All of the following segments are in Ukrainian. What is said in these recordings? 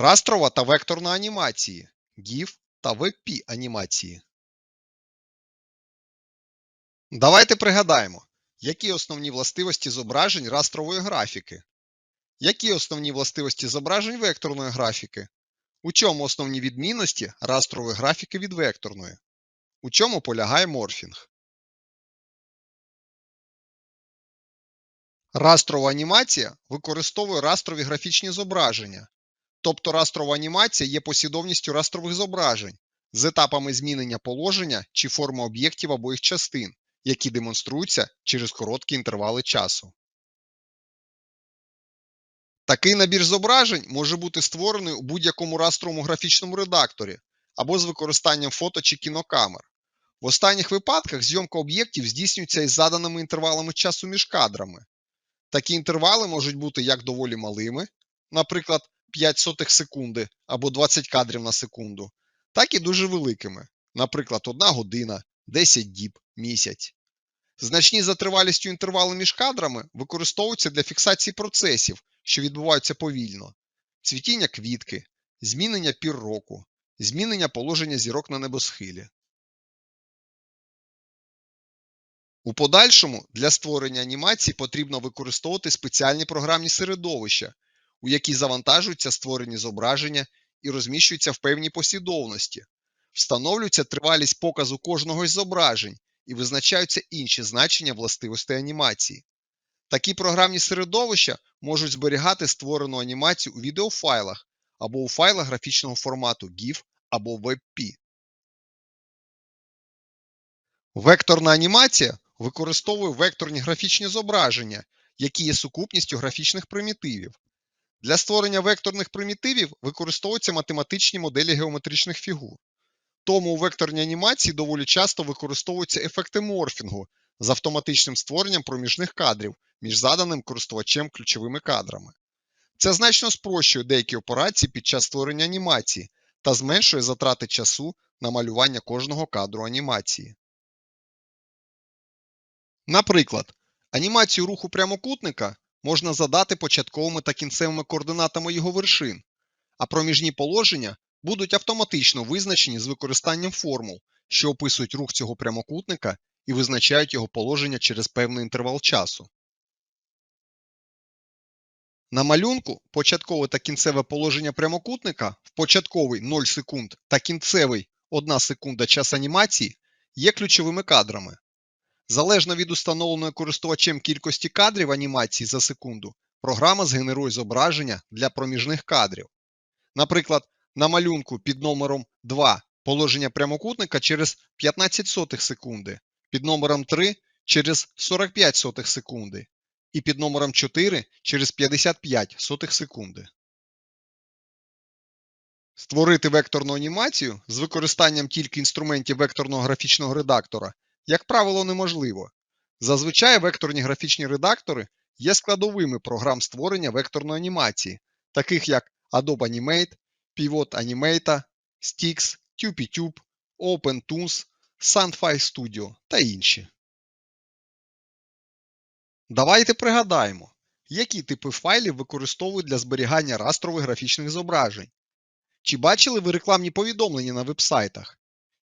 Растрова та векторна анімації, GIF та WebP анімації. Давайте пригадаємо, які основні властивості зображень растрової графіки, які основні властивості зображень векторної графіки, у чому основні відмінності растрової графіки від векторної, у чому полягає морфінг. Растрова анімація використовує растрові графічні зображення, тобто растрова анімація є послідовністю растрових зображень з етапами змінення положення чи форми об'єктів або їх частин, які демонструються через короткі інтервали часу. Такий набір зображень може бути створений у будь-якому растровому графічному редакторі або з використанням фото чи кінокамер. В останніх випадках зйомка об'єктів здійснюється із заданими інтервалами часу між кадрами. Такі інтервали можуть бути як доволі малими, наприклад, 5 секунди або 20 кадрів на секунду, так і дуже великими, наприклад, 1 година, 10 діб, місяць. Значні за тривалістю інтервали між кадрами використовуються для фіксації процесів, що відбуваються повільно, цвітіння квітки, змінення пір року, змінення положення зірок на небосхилі. У подальшому для створення анімацій потрібно використовувати спеціальні програмні середовища, у які завантажуються створені зображення і розміщуються в певній послідовності, встановлюється тривалість показу кожного із зображень і визначаються інші значення властивостей анімації. Такі програмні середовища можуть зберігати створену анімацію у відеофайлах або у файлах графічного формату GIF або WebP. Векторна анімація використовує векторні графічні зображення, які є сукупністю графічних примітивів. Для створення векторних примітивів використовуються математичні моделі геометричних фігур. Тому у векторній анімації доволі часто використовуються ефекти морфінгу з автоматичним створенням проміжних кадрів між заданим користувачем ключовими кадрами. Це значно спрощує деякі операції під час створення анімації та зменшує затрати часу на малювання кожного кадру анімації. Наприклад, анімацію руху прямокутника можна задати початковими та кінцевими координатами його вершин, а проміжні положення будуть автоматично визначені з використанням формул, що описують рух цього прямокутника і визначають його положення через певний інтервал часу. На малюнку початкове та кінцеве положення прямокутника в початковий 0 секунд та кінцевий 1 секунда час анімації є ключовими кадрами. Залежно від установленої користувачем кількості кадрів анімації за секунду, програма згенерує зображення для проміжних кадрів. Наприклад, на малюнку під номером 2 положення прямокутника через 15 сотих секунди, під номером 3 через 45 сотих секунди і під номером 4 через 55 сотих секунди. Створити векторну анімацію з використанням тільки інструментів векторного графічного редактора, як правило, неможливо. Зазвичай векторні графічні редактори є складовими програм створення векторної анімації, таких як Adobe Animate, Pivot Animate, Stix, TupiTube, OpenToons, Sunfire Studio та інші. Давайте пригадаємо, які типи файлів використовують для зберігання растрових графічних зображень. Чи бачили ви рекламні повідомлення на вебсайтах?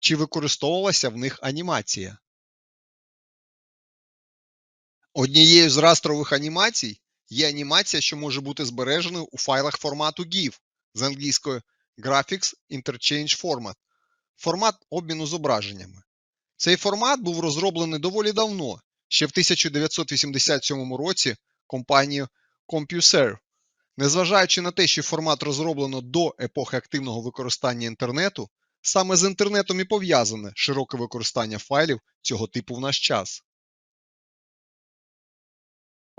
Чи використовувалася в них анімація? Однією з растрових анімацій є анімація, що може бути збереженою у файлах формату GIF з англійською Graphics Interchange Format формат обміну зображеннями. Цей формат був розроблений доволі давно, ще в 1987 році компанією CompuServe. Незважаючи на те, що формат розроблено до епохи активного використання інтернету, саме з інтернетом і пов'язане широке використання файлів цього типу в наш час.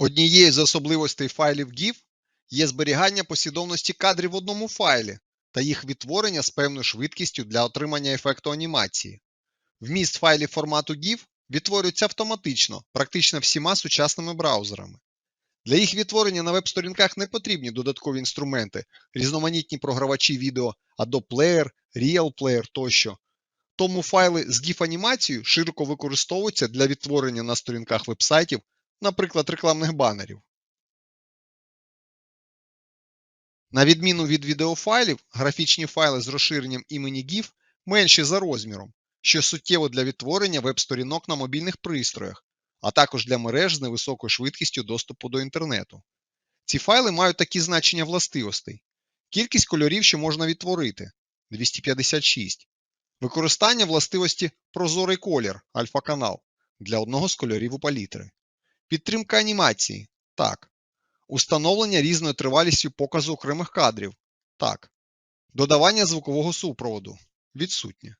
Однією з особливостей файлів GIF є зберігання послідовності кадрів в одному файлі та їх відтворення з певною швидкістю для отримання ефекту анімації. Вміст файлів формату GIF відтворюється автоматично, практично всіма сучасними браузерами. Для їх відтворення на веб-сторінках не потрібні додаткові інструменти, різноманітні програвачі відео Adobe Player, Real Player тощо. Тому файли з GIF-анімацією широко використовуються для відтворення на сторінках вебсайтів, наприклад, рекламних банерів. На відміну від відеофайлів, графічні файли з розширенням імені GIF менші за розміром, що суттєво для відтворення веб-сторінок на мобільних пристроях, а також для мереж з невисокою швидкістю доступу до інтернету. Ці файли мають такі значення властивостей. Кількість кольорів, що можна відтворити 256. Використання властивості прозорий колір альфа-канал для одного з кольорів у палітри. Підтримка анімації так. Установлення різною тривалістю показу окремих кадрів так. Додавання звукового супроводу відсутнє.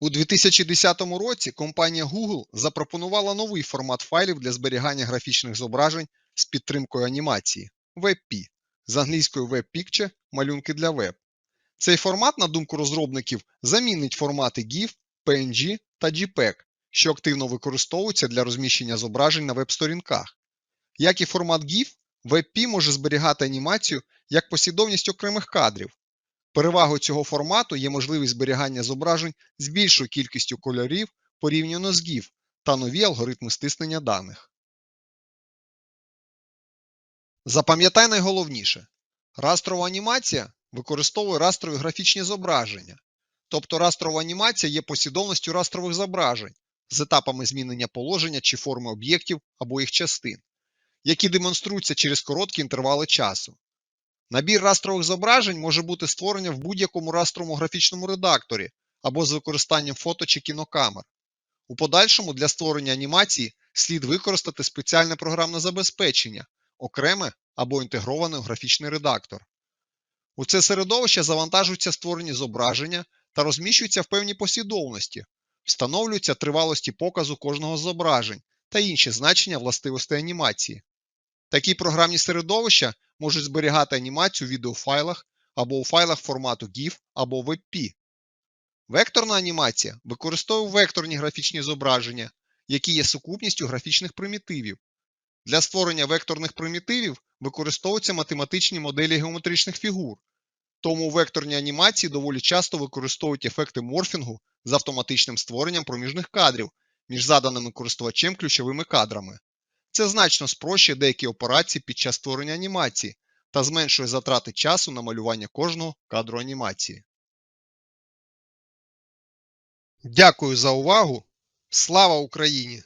У 2010 році компанія Google запропонувала новий формат файлів для зберігання графічних зображень з підтримкою анімації WebP з англійською Web Picture малюнки для веб. Цей формат, на думку розробників, замінить формати GIF, PNG та JPEG, що активно використовуються для розміщення зображень на веб-сторінках. Як і формат GIF, WebP може зберігати анімацію як послідовність окремих кадрів. Перевагою цього формату є можливість зберігання зображень з більшою кількістю кольорів порівняно з GIF та нові алгоритми стиснення даних. Запам'ятай найголовніше. Растрова анімація використовує растрові графічні зображення. Тобто растрова анімація є послідовністю растрових зображень з етапами змінення положення чи форми об'єктів або їх частин, які демонструються через короткі інтервали часу. Набір растрових зображень може бути створений в будь-якому растровому графічному редакторі або з використанням фото чи кінокамер. У подальшому для створення анімації слід використати спеціальне програмне забезпечення, окреме або інтегрований у графічний редактор. У це середовище завантажуються створені зображення та розміщуються в певній послідовності, встановлюються тривалості показу кожного зображень та інші значення властивостей анімації. Такі програмні середовища можуть зберігати анімацію у відеофайлах або у файлах формату GIF або WebP. Векторна анімація використовує векторні графічні зображення, які є сукупністю графічних примітивів. Для створення векторних примітивів використовуються математичні моделі геометричних фігур, тому у векторній анімації доволі часто використовують ефекти морфінгу з автоматичним створенням проміжних кадрів між заданими користувачем ключовими кадрами. Це значно спрощує деякі операції під час створення анімації та зменшує затрати часу на малювання кожного кадру анімації. Дякую за увагу! Слава Україні!